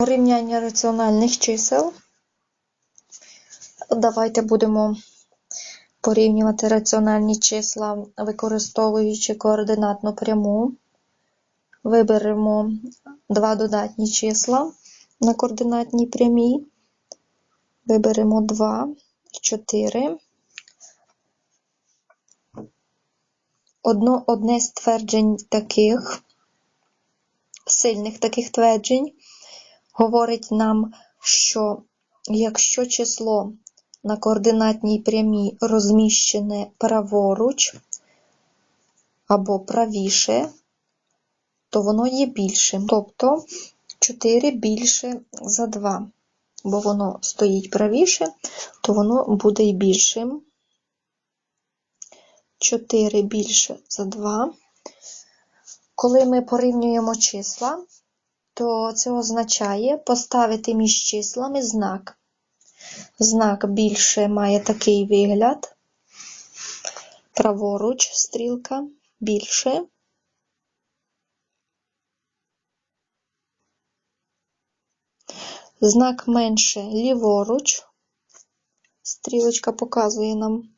Порівняння раціональних чисел. Давайте будемо порівнювати раціональні числа, використовуючи координатну пряму. Виберемо два додатні числа на координатній прямій. Виберемо 2, 4. Одно, одне з тверджень таких, сильних таких тверджень, говорить нам, що якщо число на координатній прямій розміщене праворуч або правіше, то воно є більшим. Тобто 4 більше за 2. Бо воно стоїть правіше, то воно буде і більшим. 4 більше за 2. Коли ми порівнюємо числа, то це означає поставити між числами знак. Знак більше має такий вигляд. Праворуч стрілка більше. Знак менше ліворуч. Стрілочка показує нам.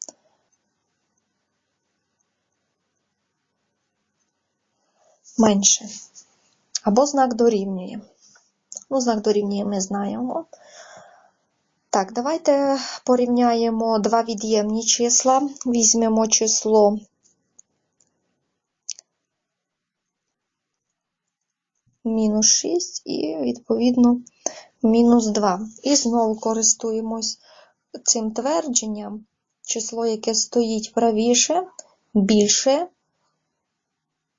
Менше. Або знак дорівнює. Ну, знак дорівнює ми знаємо. Так, давайте порівняємо два від'ємні числа. Візьмемо число мінус 6 і, відповідно, мінус 2. І знову користуємось цим твердженням. Число, яке стоїть правіше, більше,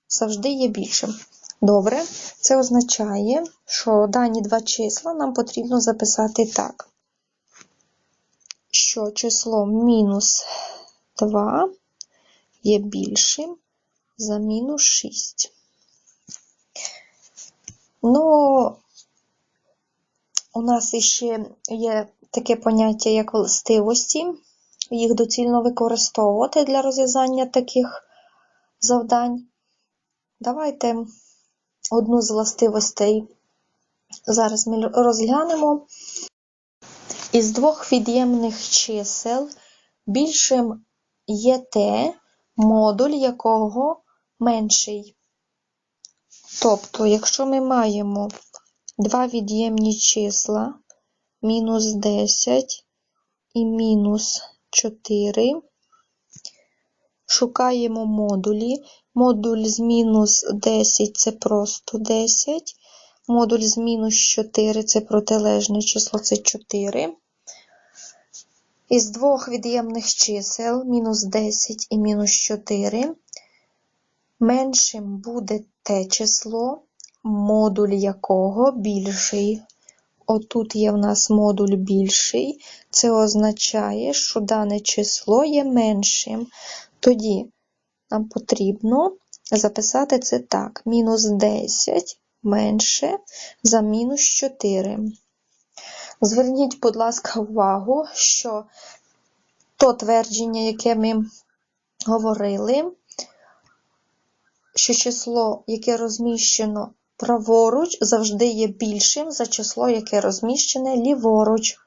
завжди є більшим. Добре, це означає, що дані два числа нам потрібно записати так, що число мінус 2 є більшим за мінус 6. Ну, у нас іще є таке поняття, як властивості. Їх доцільно використовувати для розв'язання таких завдань. Давайте одну з властивостей зараз ми розглянемо. Із двох від'ємних чисел більшим є те, модуль якого менший. Тобто, якщо ми маємо два від'ємні числа мінус 10 і мінус 4, шукаємо модулі. Модуль з мінус 10 це просто 10. Модуль з мінус 4 це протилежне число, це 4. Із двох від'ємних чисел мінус 10 і мінус 4. Меншим буде те число, модуль якого більший. Отут є в нас модуль більший. Це означає, що дане число є меншим. Тоді нам потрібно записати це так: мінус 10 менше за мінус 4. Зверніть, будь ласка, увагу, що то твердження, яке ми говорили, що число, яке розміщено праворуч, завжди є більшим за число, яке розміщене ліворуч.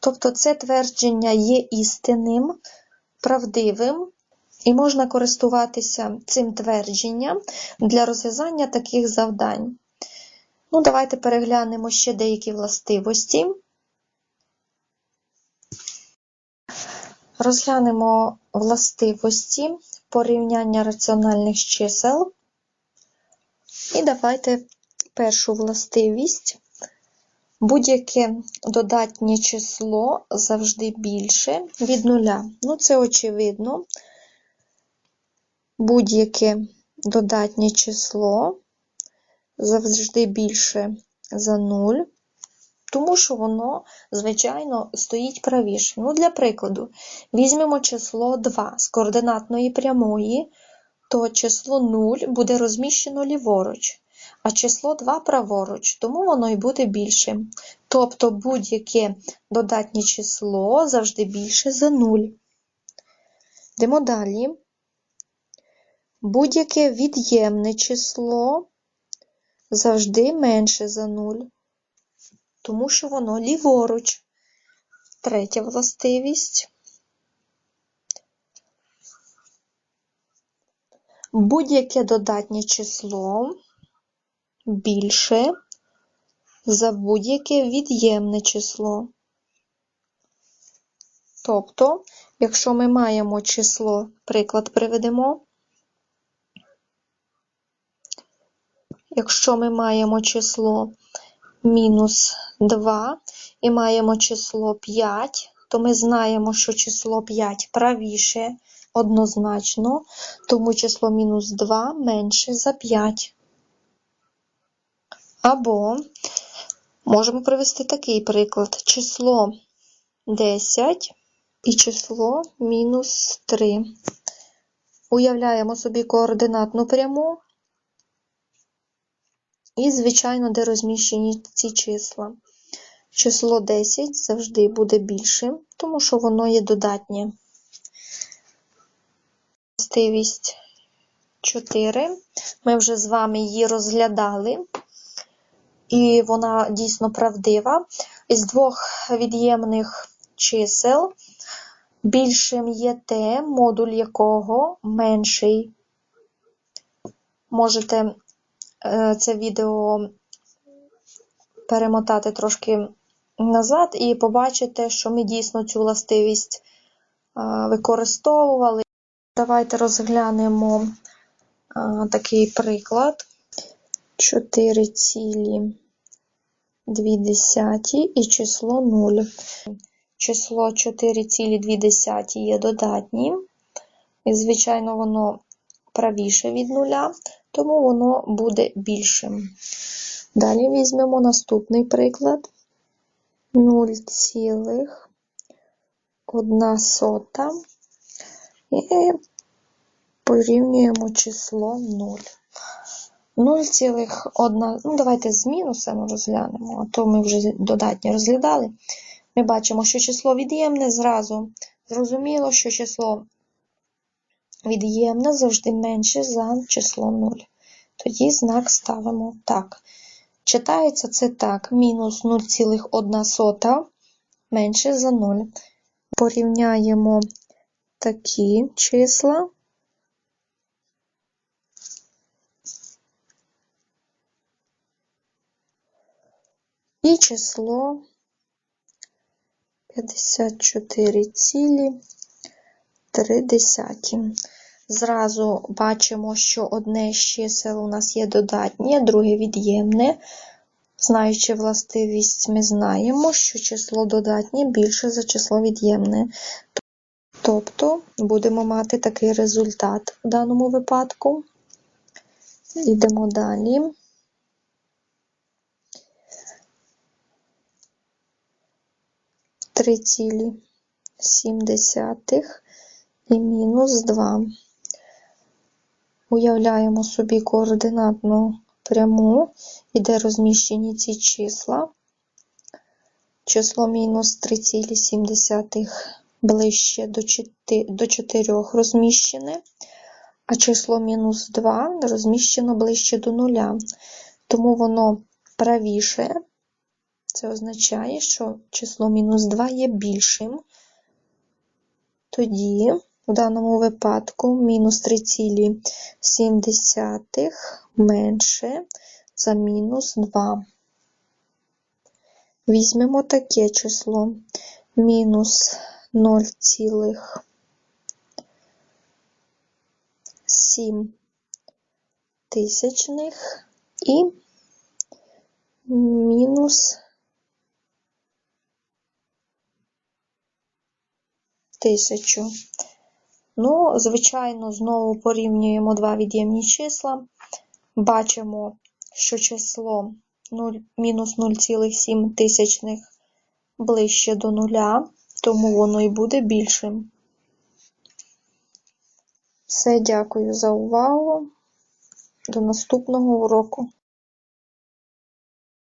Тобто це твердження є істинним, правдивим, і можна користуватися цим твердженням для розв'язання таких завдань. Ну, Давайте переглянемо ще деякі властивості. Розглянемо властивості порівняння раціональних чисел. І давайте першу властивість. Будь-яке додатнє число завжди більше від нуля. Ну, це очевидно. Будь-яке додатнє число завжди більше за 0, тому що воно, звичайно, стоїть правіше. Ну, Для прикладу, візьмемо число 2 з координатної прямої, то число 0 буде розміщено ліворуч, а число 2 праворуч, тому воно і буде більшим. Тобто будь-яке додатнє число завжди більше за 0. Йдемо далі. Будь-яке від'ємне число завжди менше за 0. тому що воно ліворуч. Третя властивість. Будь-яке додатнє число більше за будь-яке від'ємне число. Тобто, якщо ми маємо число, приклад приведемо, якщо ми маємо число мінус 2 і маємо число 5, то ми знаємо, що число 5 правіше однозначно, тому число мінус 2 менше за 5. Або можемо привести такий приклад: число 10 і число мінус 3. Уявляємо собі координатну пряму. І, звичайно, де розміщені ці числа. Число 10 завжди буде більшим, тому що воно є додатнє. Властивість 4. Ми вже з вами її розглядали, і вона дійсно правдива. Із двох від'ємних чисел більшим є те, модуль якого менший. Можете це відео перемотати трошки назад і побачите, що ми дійсно цю властивість е, використовували. Давайте розглянемо такий приклад. 4,2 і число 0. Число 4,2 є додатнім. І, звичайно, воно правіше від нуля, тому воно буде більшим. Далі візьмемо наступний приклад. 0,1 сота. І порівнюємо число 0. 0,1, ну давайте з мінусом розглянемо, а то ми вже додатні розглядали. Ми бачимо, що число від'ємне зразу. Зрозуміло, що число від'ємне завжди менше за число 0. Тоді знак ставимо так. Читається це так: мінус 0,1 менше за 0. Порівняємо такі числа. І число 54,3. Зразу бачимо, що одне з чисел у нас є додатнє, друге від'ємне. Знаючи властивість, ми знаємо, що число додатнє більше за число від'ємне. Тобто будемо мати такий результат в даному випадку. Йдемо далі. Три цілі сім десятих і мінус 2. Уявляємо собі координатну пряму, і де розміщені ці числа. Число мінус 3,7 ближче до 4 розміщене, а число мінус 2 розміщено ближче до 0. Тому воно правіше. Це означає, що число мінус 2 є більшим. Тоді, в даному випадку, мінус 3,7 менше за мінус 2. Візьмемо таке число мінус 0,7 тисячних і мінус тисячу. Ну, звичайно, знову порівнюємо два від'ємні числа. Бачимо, що число 0, мінус 0,7 тисячних ближче до нуля, тому воно і буде більшим. Все, дякую за увагу. До наступного уроку.